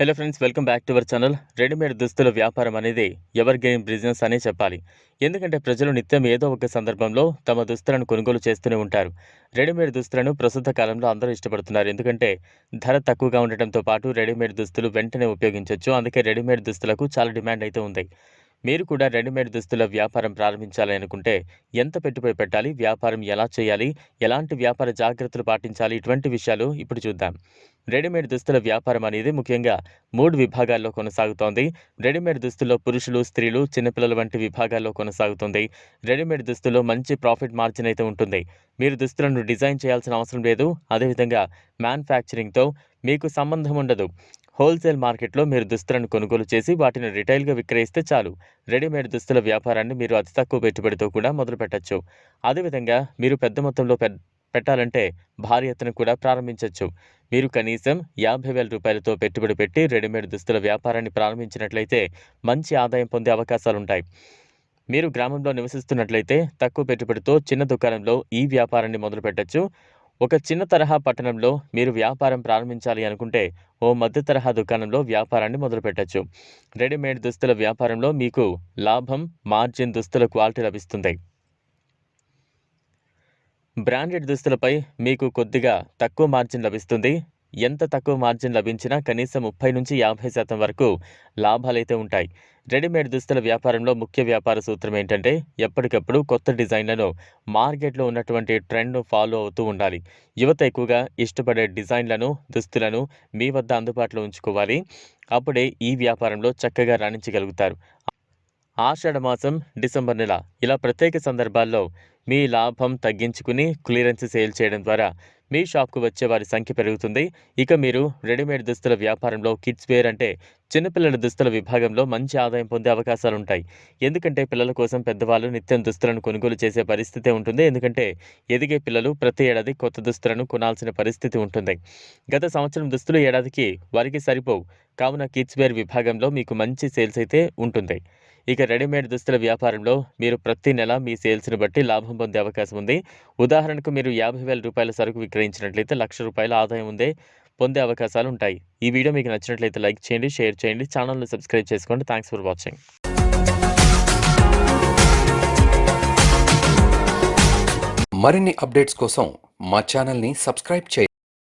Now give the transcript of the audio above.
Hello friends welcome back to our channel readymade దుస్తుల వ్యాపారం అనేది ఎవర్ గేమ్ బిజినెస్ అనే చెప్పాలి. ఎందుకంటే ప్రజలు నిత్యం ఏదో ఒక సందర్భంలో తమ దుస్తులను కొనుగోలు చేస్తూనే ఉంటారు. రెడీమేడ్ దుస్తులను ప్రస్తుత కాలంలో అందరూ ఇష్టపడుతున్నారు. ఎందుకంటే ధర తక్కువగా ఉండటంతో పాటు రెడీమేడ్ దుస్తులు వెంటనే ఉపయోగించవచ్చు అందుకే రెడీమేడ్ దుస్తులకు చాలా డిమాండ్ అయితే ఉంది. మీరు కూడా రెడీమేడ్ దుస్తుల వ్యాపారం ప్రారంభించాలి అనుకుంటే ఎంత పెట్టుబడి పెట్టాలి వ్యాపారం ఎలా చేయాలి ఎలాంటి వ్యాపార జాగ్రత్తలు పాటించాలి ఇటువంటి విషయాలు ఇప్పుడు చూద్దాం. రెడీమేడ్ దుస్తుల వ్యాపారం అనేది ముఖ్యంగా మూడు విభాగాల్లో కొనసాగుతోంది. రెడీమేడ్ దుస్తుల్లో పురుషులు స్త్రీలు చిన్నపిల్లల వంటి విభాగాల్లో కొనసాగుతుంది. రెడీమేడ్ దుస్తుల్లో మంచి ప్రాఫిట్ మార్జిన్ అయితే ఉంటుంది. మీరు దుస్తులను డిజైన్ చేయాల్సిన అవసరం లేదు. అదేవిధంగా మ్యానుఫ్యాక్చరింగ్తో మీకు సంబంధం ఉండదు. హోల్సేల్ మార్కెట్లో మీరు దుస్తులను కొనుగోలు చేసి వాటిని రిటైల్గా విక్రయిస్తే చాలు. రెడీమేడ్ దుస్తుల వ్యాపారాన్ని మీరు అతి తక్కువ పెట్టుబడితో కూడా మొదలు పెట్టచ్చు. అదేవిధంగా మీరు పెద్ద మొత్తంలో పె పెట్టాలంటే భారీ ఎత్తున కూడా ప్రారంభించవచ్చు మీరు కనీసం యాభై వేల రూపాయలతో పెట్టుబడి పెట్టి రెడీమేడ్ దుస్తుల వ్యాపారాన్ని ప్రారంభించినట్లయితే మంచి ఆదాయం పొందే అవకాశాలుంటాయి. మీరు గ్రామంలో నివసిస్తున్నట్లయితే తక్కువ పెట్టుబడితో చిన్న దుకాణంలో ఈ వ్యాపారాన్ని మొదలు పెట్టచ్చు ఒక చిన్న తరహా పట్టణంలో మీరు వ్యాపారం ప్రారంభించాలి అనుకుంటే ఓ మధ్య తరహా దుకాణంలో వ్యాపారాన్ని మొదలుపెట్టచ్చు. రెడీమేడ్ దుస్తుల వ్యాపారంలో మీకు లాభం మార్జిన్ దుస్తుల క్వాలిటీ లభిస్తుంది. బ్రాండెడ్ దుస్తులపై మీకు కొద్దిగా తక్కువ మార్జిన్ లభిస్తుంది. ఎంత తక్కువ మార్జిన్ లభించినా కనీసం ముప్పై నుంచి యాభై శాతం వరకు లాభాలైతే ఉంటాయి. రెడీమేడ్ దుస్తుల వ్యాపారంలో ముఖ్య వ్యాపార సూత్రం ఏంటంటే ఎప్పటికప్పుడు కొత్త డిజైన్లను మార్కెట్లో ఉన్నటువంటి ట్రెండ్ను ఫాలో అవుతూ ఉండాలి. యువత ఎక్కువగా ఇష్టపడే డిజైన్లను దుస్తులను మీ వద్ద అందుబాటులో ఉంచుకోవాలి. అప్పుడే ఈ వ్యాపారంలో చక్కగా రాణించగలుగుతారు. ఆషాఢ మాసం డిసెంబర్ నెల. ఇలా ప్రత్యేక సందర్భాల్లో మీ లాభం తగ్గించుకుని క్లియరెన్స్ సేల్ చేయడం ద్వారా మీ షాప్కు వచ్చే వారి సంఖ్య పెరుగుతుంది. ఇక మీరు రెడీమేడ్ దుస్తుల వ్యాపారంలో కిడ్స్ వేర్ అంటే చిన్నపిల్లల దుస్తుల విభాగంలో మంచి ఆదాయం పొందే అవకాశాలు ఉంటాయి. ఎందుకంటే పిల్లల కోసం పెద్దవాళ్ళు నిత్యం దుస్తులను కొనుగోలు చేసే పరిస్థితి ఉంటుంది. ఎందుకంటే ఎదిగే పిల్లలు ప్రతి ఏడాది కొత్త దుస్తులను కొనాల్సిన పరిస్థితి ఉంటుంది. గత సంవత్సరం దుస్తులు ఏడాదికి వారికి సరిపోవు. కావున కిడ్స్ వేర్ విభాగంలో మీకు మంచి సేల్స్ అయితే ఉంటుంది. ఇక రెడీమేడ్ దుస్తుల వ్యాపారంలో మీరు ప్రతి నెల మీ సేల్స్ని బట్టి లాభం పొందే అవకాశం ఉంది. ఉదాహరణకు మీరు యాభై వేల రూపాయల సరుకు విక్రయించినట్లయితే లక్ష రూపాయల ఆదాయం ఉందే పొందే అవకాశాలు ఉంటాయి. ఈ వీడియో మీకు నచ్చినట్లయితే లైక్ చేయండి షేర్ చేయండి ఛానల్ను సబ్స్క్రైబ్ చేసుకోండి. Thanks for watching. మరిన్ని అప్డేట్స్ కోసం మా ఛానల్ని సబ్స్క్రైబ్ చేయండి